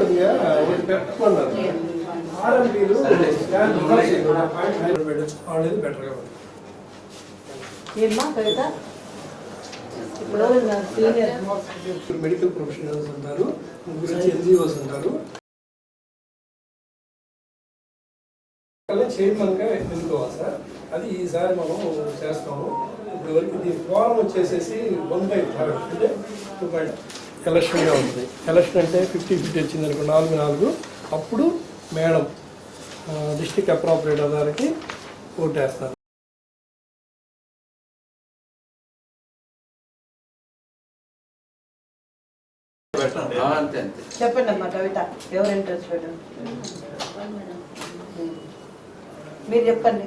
కొద్దిగా పెట్టుకున్నారు. ఆర్ఎంపీలు బెటర్గా మెడికల్ ప్రొఫెషనల్స్ ఉంటారు వచ్చి ఎన్జిఓస్ ఉంటారు. చైర్మన్గా ఎన్నుకోవాలి సార్. అది ఈసారి మనం చేస్తాము. ఇప్పుడు వరకు దీని ఫోరం వచ్చేసేసి వన్ బై థర్డ్ అంటే టూ పాయింట్ ఎలక్షన్గా ఉంటుంది ఎలక్షన్ అంటే ఫిఫ్టీ ఫిఫ్టీ వచ్చింది అనుకో నాలుగు నాలుగు. అప్పుడు మేడం డిస్టిక్ అప్రాపరేట్ అథారిటీ ఓటేస్తారు అంతే చెప్పండి అమ్మా కవిత ఎవరు ఇంట్రెస్టెడ్ మీరు చెప్పండి.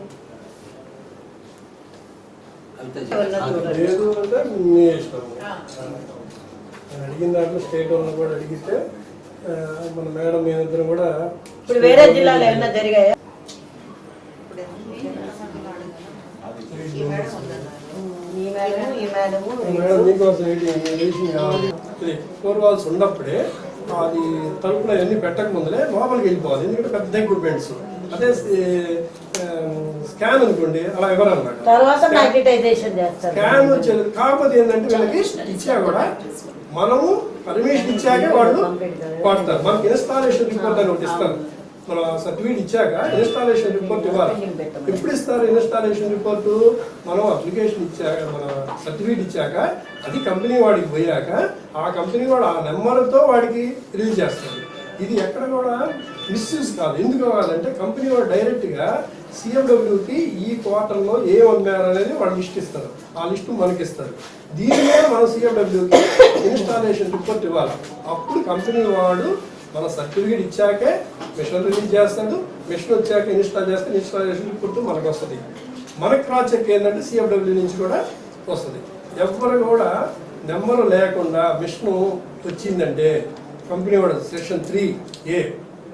అంతే ఎవరన్నా చూడండి. లేదు అంటే మీ ఇష్టం. నేను అడిగిన దాంట్లో స్టేట్ వాళ్ళని కూడా అడిగితే మన మేడం మేమిద్దరం కూడా ఇప్పుడు వేరే జిల్లాలో ఏమైనా జరిగాయా? మేడం మీకోసం ఫోర్ వాల్స్ ఉన్నప్పుడే అది తలుపులో అన్ని పెట్టక ముందలే లోపలికి వెళ్ళిపోవాలి. ఎందుకంటే పెద్ద ఎక్విప్మెంట్స్ అదే స్కాన్ అనుకోండి అలా ఎవరు తర్వాత చేస్తారు. స్కాన్ వచ్చేది కాకపోతే ఏంటంటే వీళ్ళకి ఇచ్చా కూడా మనము పర్మిషన్ ఇచ్చాకే వాళ్ళు వాడతారు. మనకి ఇన్స్టాలేషన్ రిపోర్ట్ అని ఒకటి ఇస్తారు. మన సర్టిఫికేట్ ఇచ్చాక ఇన్స్టాలేషన్ రిపోర్ట్ ఇవ్వాలి. ఎప్పుడు ఇస్తారు ఇన్స్టాలేషన్ రిపోర్ట్ మనం అప్లికేషన్ ఇచ్చాక మన సర్టిఫికేట్ ఇచ్చాక అది కంపెనీ వాడికి పోయాక ఆ కంపెనీ వాడు ఆ నెంబర్తో వాడికి రిలీజ్ చేస్తారు. ఇది ఎక్కడ కూడా మిస్యూజ్ కాదు. ఎందుకు కావాలంటే కంపెనీ వాడు డైరెక్ట్గా సిఎండబ్ల్యూకి ఈ క్వార్టర్లో ఏ అమ్మారు అనేది వాళ్ళు లిస్ట్ ఇస్తారు ఆ లిస్టు మనకి ఇస్తారు దీని మీద మనం సిఎండబ్ల్యూకి ఇన్స్టాలేషన్ రిపోర్ట్ ఇవ్వాలి. అప్పుడు కంపెనీ వాడు మన సర్టిఫికేట్ ఇచ్చాకే మిషన్ రిలీజ్ చేస్తాడు. మిషన్ వచ్చాక ఇన్స్టాల్ చేస్తే ఇన్స్టాలేషన్ రిపోర్ట్ మనకు వస్తుంది మనకు క్రాస్ చెక్ ఏంటంటే సిఎండబ్ల్యూ నుంచి కూడా వస్తుంది. ఎవరు కూడా నెంబర్ లేకుండా మిషన్ వచ్చిందంటే కంపెనీ వాడు section three A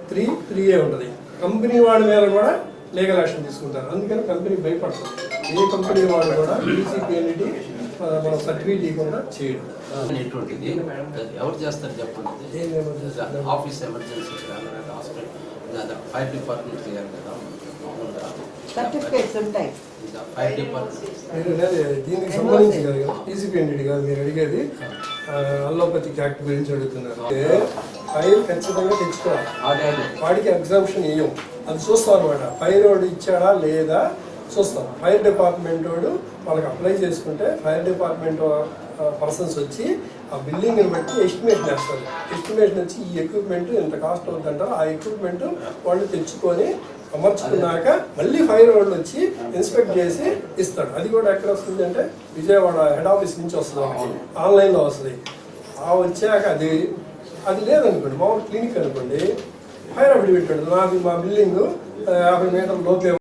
three three A ఉంటుంది. కంపెనీ వాడి మీద కూడా లీగల్ యాక్షన్ తీసుకుంటారు. అందుకని కంపెనీ భయపడుతుంది ఏ కంపెనీ వాడు కూడా ఈసీపీఎన్టీ మన సర్టిఫికేట్ ఇవ్వకుండా చేయడం అనేటువంటిది ఎవరు చేస్తారు చెప్పండి? Office emergency hospital fire department చేయాలి కదా మామూలుగా. సర్టిఫికేట్స్ ఉంటాయి. ఫైర్ దీనికి సంబంధించి కాదు. కదా ఈసీపీఎన్టీ కాదు. మీరు అడిగేది అల్లోపతిక్ యాక్ట్ గురించి అడుగుతున్నారు. అంటే ఫైల్ ఖచ్చితంగా తెచ్చుకోవాలి. వాడికి ఎగ్జామ్షన్ ఇవ్వం అది చూస్తాం అనమాట ఫైర్ వాడు ఇచ్చాడా లేదా? చూస్తాం. ఫైర్ డిపార్ట్మెంట్ వాడు వాళ్ళకి అప్లై చేసుకుంటే ఫైర్ డిపార్ట్మెంట్ పర్సన్స్ వచ్చి ఆ బిల్డింగ్ని బట్టి ఎస్టిమేషన్ వేస్తారు. ఎస్టిమేషన్ వచ్చి ఈ ఎక్విప్మెంట్ ఎంత కాస్ట్ అవుతుందంటారో ఆ ఎక్విప్మెంట్ వాళ్ళు తెచ్చుకొని అమర్చుకున్నాక మళ్ళీ ఫైర్ వాళ్ళు వచ్చి ఇన్స్పెక్ట్ చేసి ఇస్తాడు అది కూడా ఎక్కడ వస్తుంది అంటే విజయవాడ హెడ్ ఆఫీస్ నుంచి వస్తుంది ఆన్లైన్లో వస్తుంది. ఆ వచ్చాక అది అది లేదనుకోండి మామూలు క్లినిక్ అనుకోండి ఫైర్ అఫిడవిట్ పెడుతుంది మా బిల్డింగ్ యాభై మీటర్ల లోపే